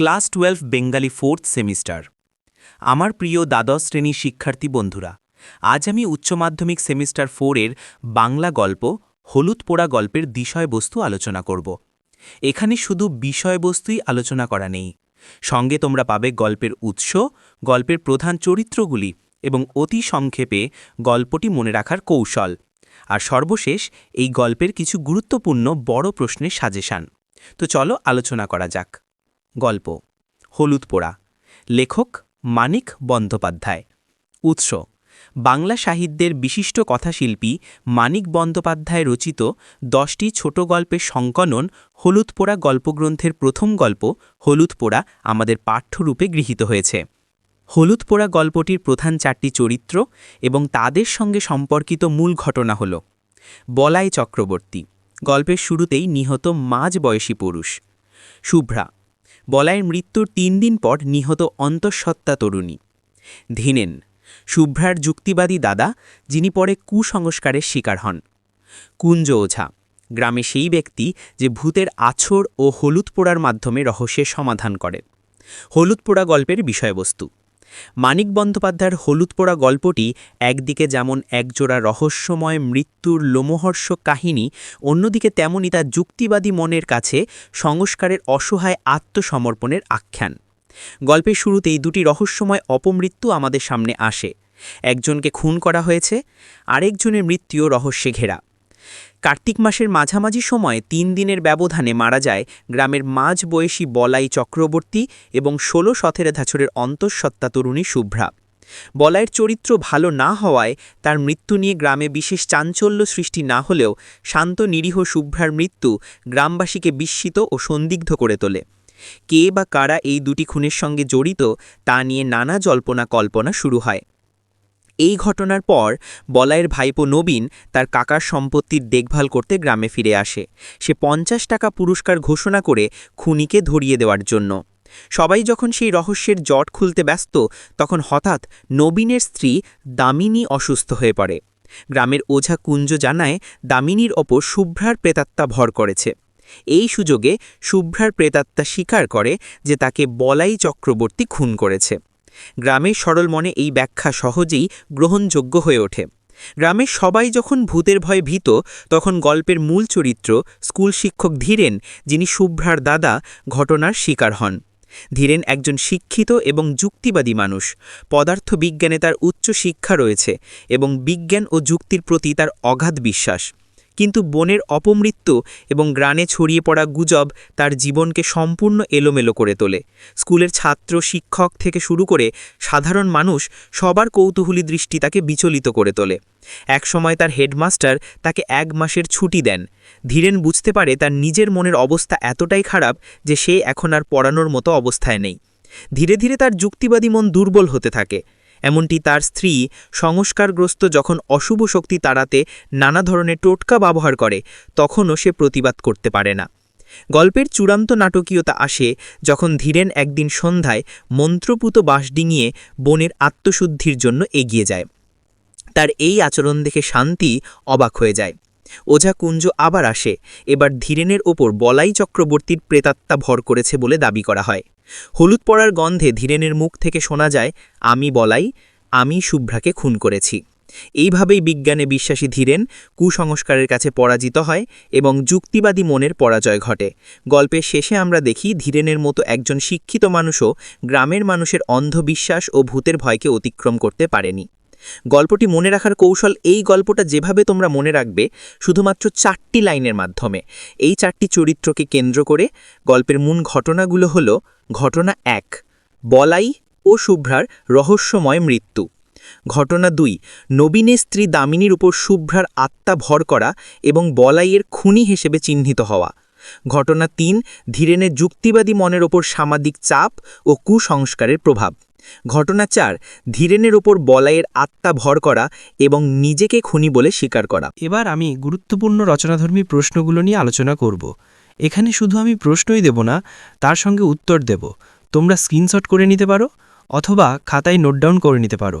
Class twelve Bengali fourth semester. আমার প্রিয় দ্বাদশ শ্রেণির শিক্ষার্থী বন্ধুরা, আজ আমি উচ্চ মাধ্যমিক সেমিস্টার ফোরের বাংলা গল্প, হলুদ পোড়া গল্পের বিষয়বস্তু আলোচনা করব। এখানে শুধু বিষয়বস্তুই আলোচনা করা নেই। সঙ্গে তোমরা পাবে গল্পের উৎস, গল্পের প্রধান চরিত্রগুলি এবং অতি সংক্ষেপে গল্পটি মনে রাখার কৌশল। আর সর্বশেষ এই গল্পের কিছু গুরুত্বপূর্ণ বড় প্রশ্নের সাজেশান। তো চলো আলোচনা করা যাক। গল্প, হলুদ পোড়া, লেখক মানিক বন্দ্যোপাধ্যায়। উৎস, বাংলা সাহিত্যের বিশিষ্ট কথাশিল্পী মানিক বন্দ্যোপাধ্যায় রচিত দশটি ছোট গল্পের সংকলন হলুদ পোড়া গল্পগ্রন্থের প্রথম গল্প, হলুদ পোড়া আমাদের পাঠ্যরূপে গৃহীত হয়েছে। হলুদ পোড়া গল্পটির প্রধান চারটি চরিত্র এবং তাদের সঙ্গে সম্পর্কিত মূল ঘটনা হল, বলাই চক্রবর্তী, গল্পের শুরুতেই নিহত মাঝ বয়সী পুরুষ, শুভ্রা বলাইয়ের মৃত্যুর তিন দিন পর নিহত অন্তঃসত্ত্বা তরুণী। ধীনেন, শুভ্রার যুক্তিবাদী দাদা, যিনি পরে কুসংস্কারের শিকার হন। কুঞ্জ ওঝা, গ্রামে সেই ব্যক্তি যে ভূতের আছর ও হলুদ পোড়ার মাধ্যমে রহস্যের সমাধান করে। হলুদ পোড়া গল্পের বিষয়বস্তু। মানিক বন্দ্যোপাধ্যায়ের হলুদ পোড়া গল্পটি একদিকে যেমন একজোড়া রহস্যময় মৃত্যুর লোমহর্ষক কাহিনী, অন্যদিকে তেমনই তার যুক্তিবাদী মনের কাছে সংস্কারের অসহায় আত্মসমর্পণের আখ্যান। গল্পের শুরুতেই দুটি রহস্যময় অপমৃত্যু আমাদের সামনে আসে। একজনকে খুন করা হয়েছে, আরেকজনের মৃত্যুও রহস্যে ঘেরা। কার্তিক মাসের মাঝামাঝি সময়ে তিন দিনের ব্যবধানে মারা যায় গ্রামের মাঝ বয়সী বলাই চক্রবর্তী এবং ষোলো সতেরো ধাছরের অন্তঃসত্ত্বা তরুণী শুভ্রা। বলাইয়ের চরিত্র ভালো না হওয়ায় তার মৃত্যু নিয়ে গ্রামে বিশেষ চাঞ্চল্য সৃষ্টি না হলেও শান্ত নিরীহ শুভ্রার মৃত্যু গ্রামবাসীকে বিস্মিত ও সন্দিগ্ধ করে তোলে। কে বা কারা এই দুটি খুনের সঙ্গে জড়িত তা নিয়ে নানা জল্পনা কল্পনা শুরু হয়। এই ঘটনার পর বলায়ের ভাইপো নবীন তার কাকার সম্পত্তির দেখভাল করতে গ্রামে ফিরে আসে। সে পঞ্চাশ টাকা পুরস্কার ঘোষণা করে খুনিকে ধরিয়ে দেওয়ার জন্য। সবাই যখন সেই রহস্যের জট খুলতে ব্যস্ত, তখন হঠাৎ নবীনের স্ত্রী দামিনী অসুস্থ হয়ে পড়ে। গ্রামের ওঝা কুঞ্জ জানায় দামিনীর ওপর শুভ্রার প্রেতাত্মা ভর করেছে। এই সুযোগে শুভ্রার প্রেতাত্মা স্বীকার করে যে তাকে বলাই চক্রবর্তী খুন করেছে। গ্রামের সরল মনে এই ব্যাখ্যা সহজেই গ্রহণযোগ্য হয়ে ওঠে। গ্রামের সবাই যখন ভূতের ভয়ে ভীত, তখন গল্পের মূল চরিত্র স্কুল শিক্ষক ধীরেন, যিনি শুভ্রার দাদা, ঘটনার শিকার হন। ধীরেন একজন শিক্ষিত এবং যুক্তিবাদী মানুষ। পদার্থবিজ্ঞানে তার উচ্চ শিক্ষা রয়েছে এবং বিজ্ঞান ও যুক্তির প্রতি তার অগাধ বিশ্বাস। কিন্তু বনের অপমৃত্যু এবং গ্রানে ছড়িয়ে পড়া গুজব তার জীবনকে সম্পূর্ণ এলোমেলো করে তোলে। স্কুলের ছাত্র, শিক্ষক থেকে শুরু করে সাধারণ মানুষ সবার কৌতূহলী দৃষ্টি তাকে বিচলিত করে তোলে। একসময় তার হেডমাস্টার তাকে এক মাসের ছুটি দেন। ধীরেন বুঝতে পারে তার নিজের মনের অবস্থা এতটাই খারাপ যে সে এখন আর পড়ানোর মতো অবস্থায় নেই। ধীরে ধীরে তার যুক্তিবাদী মন দুর্বল হতে থাকে। এমনটি তার স্ত্রী সংস্কারগ্রস্ত যখন অশুভ শক্তি তাড়াতে নানা ধরনের টোটকা ব্যবহার করে, তখনও সে প্রতিবাদ করতে পারে না। গল্পের চূড়ান্ত নাটকীয়তা আসে যখন ধীরেন একদিন সন্ধ্যায় মন্ত্রপুত বাঁশ ডিঙিয়ে বনের আত্মশুদ্ধির জন্য এগিয়ে যায়। তার এই আচরণ দেখে শান্তি অবাক হয়ে যায়। ওঝা কুঞ্জ আবার আসে। এবার ধীরেনের ওপর বলাই চক্রবর্তীর প্রেতাত্মা ভর করেছে বলে দাবি করা হয়। হলুদ পড়ার গন্ধে ধীরেনের মুখ থেকে শোনা যায়, আমি বলাই, আমি শুভ্রাকে খুন করেছি। এইভাবেই বিজ্ঞানে বিশ্বাসী ধীরেন কুসংস্কারের কাছে পরাজিত হয় এবং যুক্তিবাদী মনের পরাজয় ঘটে। গল্পের শেষে আমরা দেখি, ধীরেনের মতো একজন শিক্ষিত মানুষও গ্রামের মানুষের অন্ধবিশ্বাস ও ভূতের ভয়কে অতিক্রম করতে পারেনি। গল্পটি মনে রাখার কৌশল এই গল্পটা যেভাবে তোমরা মনে রাখবে শুধুমাত্র চারটি লাইনের মাধ্যমে। এই চারটি চরিত্রকে কেন্দ্র করে গল্পের মূল ঘটনাগুলো হল ঘটনা এক, বলাই ও শুভ্রার রহস্যময় মৃত্যু। ঘটনা দুই, নবীনের স্ত্রী দামিনীর উপর শুভ্রার আত্মা ভর করা এবং বলাইয়ের খুনি হিসেবে চিহ্নিত হওয়া। ঘটনা তিন, ধীরেনের যুক্তিবাদী মনের ওপর সামাজিক চাপ ও কুসংস্কারের প্রভাব। ঘটনা চার, ধীরেনের ওপর বলাইয়ের আত্মা ভর করা এবং নিজেকে খুনি বলে স্বীকার করা। এবার আমি গুরুত্বপূর্ণ রচনাধর্মী প্রশ্নগুলো নিয়ে আলোচনা করব। এখানে শুধু আমি প্রশ্নই দেব না, তার সঙ্গে উত্তর দেব। তোমরা স্ক্রিনশট করে নিতে পারো, অথবা খাতায় নোট ডাউন করে নিতে পারো।